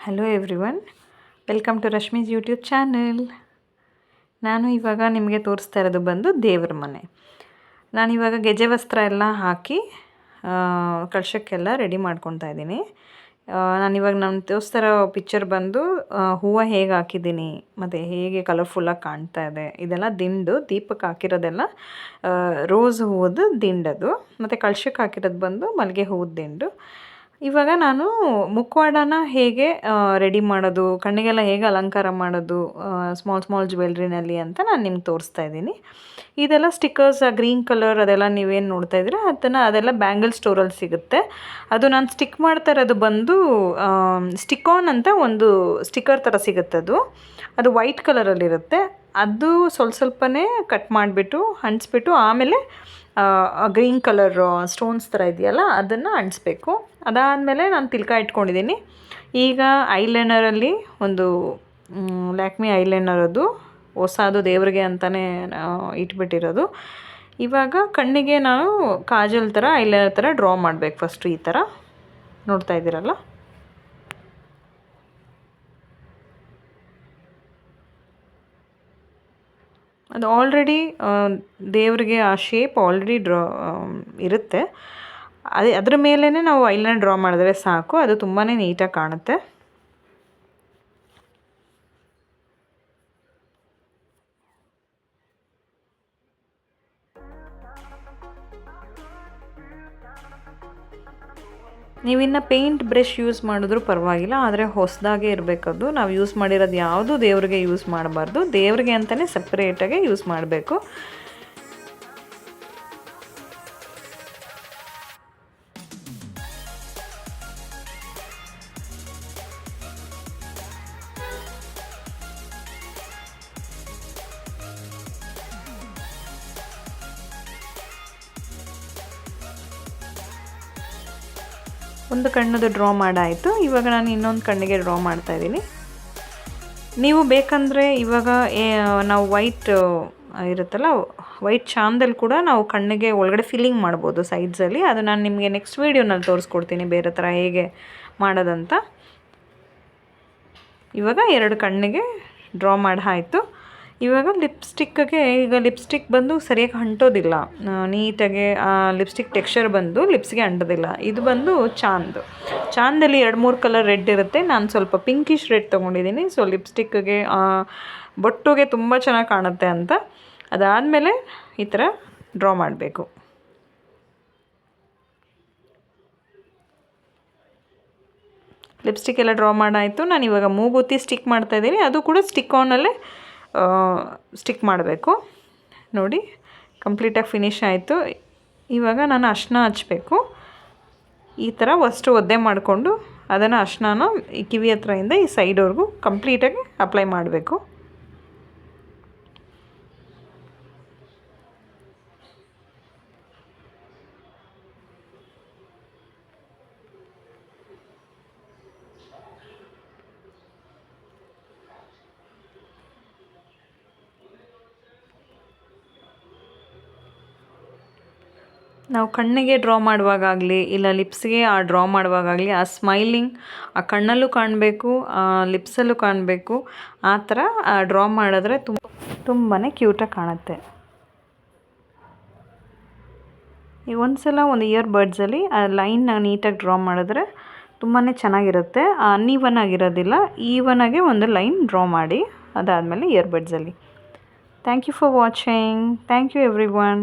Hello everyone welcome to Rashmi's YouTube channel ನಾನು ಇವಾಗ ನಿಮಗೆ ತೋರಿಸ್ತಾ ಇರೋದು ಬಂದು ದೇವ್ರ ಮನೆ. ನಾನಿವಾಗ ಗೆಜೆ ವಸ್ತ್ರ ಎಲ್ಲ ಹಾಕಿ ಆ, ಕಳಶಕ್ಕೆಲ್ಲ ರೆಡಿ ಮಾಡ್ಕೊತಾ ಇದ್ದೀನಿ. ನಾನಿವಾಗ ನಾನು ತೋರಿಸ್ತಾ ಇರೋ ಪಿಕ್ಚರ್ ಬಂದು ಹೂವು ಹೇಗೆ ಹಾಕಿದ್ದೀನಿ ಮತ್ತು ಹೇಗೆ ಕಲರ್ಫುಲ್ಲಾಗಿ ಕಾಣ್ತಾ ಇದೆ ಇದೆಲ್ಲ ದಿಂಡು ದೀಪಕ್ಕೆ ಹಾಕಿರೋದೆಲ್ಲ ರೋಸ್ ಹೂವುದು ದಿಂಡದು ಮತ್ತು ಕಳಶಕ್ಕೆ ಹಾಕಿರೋದು ಬಂದು ಮಲ್ಲಿಗೆ ಹೂವು ದಿಂಡು. ಇವಾಗ ನಾನು ಮುಖವಾಡನ ಹೇಗೆ ರೆಡಿ ಮಾಡೋದು, ಕಣ್ಣಿಗೆಲ್ಲ ಹೇಗೆ ಅಲಂಕಾರ ಮಾಡೋದು ಸ್ಮಾಲ್ ಸ್ಮಾಲ್ ಜ್ಯುವೆಲ್ರಿನಲ್ಲಿ ಅಂತ ನಾನು ನಿಮ್ಗೆ ತೋರಿಸ್ತಾ ಇದ್ದೀನಿ. ಇದೆಲ್ಲ ಸ್ಟಿಕ್ಕರ್ಸ್ ಗ್ರೀನ್ ಕಲರ್ ಅದೆಲ್ಲ ನೀವೇನು ನೋಡ್ತಾ ಇದ್ದೀರಾ? ಅದನ್ನು, ಅದೆಲ್ಲ ಬ್ಯಾಂಗಲ್ ಸ್ಟೋರಲ್ಲಿ ಸಿಗುತ್ತೆ. ಅದು ನಾನು ಸ್ಟಿಕ್ ಮಾಡ್ತಾ ಇರೋದು ಬಂದು ಸ್ಟಿಕ್ಕಾನ್ ಅಂತ ಒಂದು ಸ್ಟಿಕ್ಕರ್ ಥರ ಸಿಗುತ್ತೆ ಅದು. ಅದು ವೈಟ್ ಕಲರಲ್ಲಿರುತ್ತೆ ಅದು ಸ್ವಲ್ಪ ಸ್ವಲ್ಪನೇ ಕಟ್ ಮಾಡಿಬಿಟ್ಟು, ಅಂಟಿಸ್ಬಿಟ್ಟು, ಆಮೇಲೆ ಗ್ರೀನ್ ಕಲರ್ ಸ್ಟೋನ್ಸ್ ಥರ ಇದೆಯಲ್ಲ, ಅದನ್ನು ಅಂಟಿಸ್ಬೇಕು. ಅದಾದಮೇಲೆ ನಾನು ತಿಲ್ಕ ಇಟ್ಕೊಂಡಿದ್ದೀನಿ ಈಗ ಐಲೈನರಲ್ಲಿ ಒಂದು ಲ್ಯಾಕ್ಮಿ ಐಲೈನರ್ ಅದು, ಹೊಸದು ದೇವ್ರಿಗೆ ಅಂತಲೇ ಇಟ್ಬಿಟ್ಟಿರೋದು. ಇವಾಗ ಕಣ್ಣಿಗೆ ನಾವು ಕಾಜಲ್ ಥರ ಐಲೈನರ್ ಥರ ಡ್ರಾ ಮಾಡಬೇಕು ಫಸ್ಟು ಈ ಥರ ನೋಡ್ತಾ ಇದ್ದೀರಲ್ಲ? ಅದು ಆಲ್ರೆಡಿ ದೇವರಿಗೆ ಆ ಶೇಪ್ ಆಲ್ರೆಡಿ ಡ್ರಾ ಇರುತ್ತೆ. ಅದೇ ಅದ್ರ ಮೇಲೇ ನಾವು ಐಲೈನ್ ಡ್ರಾ ಮಾಡಿದ್ರೆ ಸಾಕು. ಅದು ತುಂಬಾ ನೀಟಾಗಿ ಕಾಣುತ್ತೆ. ನೀವಿನ್ನು ಪೇಂಟ್ ಬ್ರಷ್ ಯೂಸ್ ಮಾಡಿದ್ರೂ ಪರವಾಗಿಲ್ಲ, ಆದರೆ ಹೊಸದಾಗೆ ಇರಬೇಕದು ನಾವು ಯೂಸ್ ಮಾಡಿರೋದು ಯಾವುದು ದೇವ್ರಿಗೆ ಯೂಸ್ ಮಾಡಬಾರ್ದು. ದೇವ್ರಿಗೆ ಅಂತಲೇ ಸಪ್ರೇಟಾಗೆ ಯೂಸ್ ಮಾಡಬೇಕು. ಒಂದು ಕಣ್ಣದು ಡ್ರಾ ಮಾಡಾಯಿತು. ಇವಾಗ ನಾನು ಇನ್ನೊಂದು ಕಣ್ಣಿಗೆ ಡ್ರಾ ಮಾಡ್ತಾ ಇದ್ದೀನಿ. ನೀವು ಬೇಕಂದರೆ ಇವಾಗ ನಾವು ವೈಟ್ ಇರುತ್ತಲ್ಲ ವೈಟ್ ಚಾಂದಲ್ಲಿ ಕೂಡ ನಾವು ಕಣ್ಣಿಗೆ ಒಳಗಡೆ ಫಿಲ್ಲಿಂಗ್ ಮಾಡ್ಬೋದು ಸೈಡ್ಸಲ್ಲಿ ಅದು ನಾನು ನಿಮಗೆ ನೆಕ್ಸ್ಟ್ ವೀಡಿಯೋನಲ್ಲಿ ತೋರಿಸ್ಕೊಡ್ತೀನಿ ಬೇರೆ ಥರ ಹೇಗೆ ಮಾಡೋದಂತ. ಇವಾಗ ಎರಡು ಕಣ್ಣಿಗೆ ಡ್ರಾ ಮಾಡಿ ಆಯಿತು ಇವಾಗ ಲಿಪ್ಸ್ಟಿಕ್ಗೆ ಈಗ ಲಿಪ್ಸ್ಟಿಕ್ ಬಂದು ಸರಿಯಾಗಿ ಅಂಟೋದಿಲ್ಲ. ಆ, ನೀಟಾಗಿ ಲಿಪ್ಸ್ಟಿಕ್ ಟೆಕ್ಸ್ಚರ್ ಬಂದು ಲಿಪ್ಸ್ಗೆ ಅಂಟೋದಿಲ್ಲ. ಇದು ಬಂದು ಚಾಂದ್. ಚಾಂದಲ್ಲಿ ಎರಡು ಮೂರು ಕಲರ್ ರೆಡ್ ಇರುತ್ತೆ. ನಾನು ಸ್ವಲ್ಪ ಪಿಂಕಿಶ್ ರೆಡ್ ತೊಗೊಂಡಿದ್ದೀನಿ ಸೊ ಲಿಪ್ಸ್ಟಿಕ್ಕಿಗೆ ಬೊಟ್ಟುಗೆ ತುಂಬ ಚೆನ್ನಾಗಿ ಕಾಣುತ್ತೆ ಅಂತ. ಅದಾದಮೇಲೆ ಈ ಥರ ಡ್ರಾ ಮಾಡಬೇಕು. ಲಿಪ್ಸ್ಟಿಕ್ ಎಲ್ಲ ಡ್ರಾ ಮಾಡಾಯಿತು. ನಾನು ಇವಾಗ ಮೂಗುತಿ ಸ್ಟಿಕ್ ಮಾಡ್ತಾ ಇದ್ದೀನಿ ಅದು ಕೂಡ ಸ್ಟಿಕ್ ಆನಲ್ಲೇ ಸ್ಟಿಕ್ ಮಾಡಬೇಕು. ನೋಡಿ ಕಂಪ್ಲೀಟಾಗಿ ಫಿನಿಶ್ ಆಯಿತು. ಇವಾಗ ನಾನು ಅರ್ಶಿನ ಹಚ್ಚಬೇಕು ಈ ಥರ ಫಸ್ಟು ಒದ್ದೆ ಮಾಡಿಕೊಂಡು ಅದನ್ನು ಅರ್ಶಿನ ಈ ಕಿವಿ ಹತ್ರದಿಂದ ಈ ಸೈಡ್ವರೆಗೂ ಕಂಪ್ಲೀಟಾಗಿ ಅಪ್ಲೈ ಮಾಡಬೇಕು. ನಾವು ಕಣ್ಣಿಗೆ ಡ್ರಾ ಮಾಡುವಾಗಲಿ ಇಲ್ಲ ಲಿಪ್ಸ್ಗೆ ಆ ಡ್ರಾ ಮಾಡುವಾಗಲಿ ಆ ಸ್ಮೈಲಿಂಗ್ ಆ ಕಣ್ಣಲ್ಲೂ ಕಾಣಬೇಕು, ಆ ಲಿಪ್ಸಲ್ಲೂ ಕಾಣಬೇಕು, ಆ ಥರ ಡ್ರಾ ಮಾಡಿದ್ರೆ ತುಂಬ ತುಂಬಾ ಕ್ಯೂಟಾಗಿ ಕಾಣುತ್ತೆ. ಈಗ ಒಂದು ಸಲ ಒಂದು ಇಯರ್ ಬರ್ಡ್ಸಲ್ಲಿ ಆ ಲೈನ್ನ ನೀಟಾಗಿ ಡ್ರಾ ಮಾಡಿದ್ರೆ ತುಂಬಾ ಚೆನ್ನಾಗಿರುತ್ತೆ. ಅನ್ಈವನ್ ಆಗಿರೋದಿಲ್ಲ ಈವನಾಗೆ ಒಂದು ಲೈನ್ ಡ್ರಾ ಮಾಡಿ, ಅದಾದಮೇಲೆ ear ಬರ್ಡ್ಸಲ್ಲಿ thank you for watching thank you everyone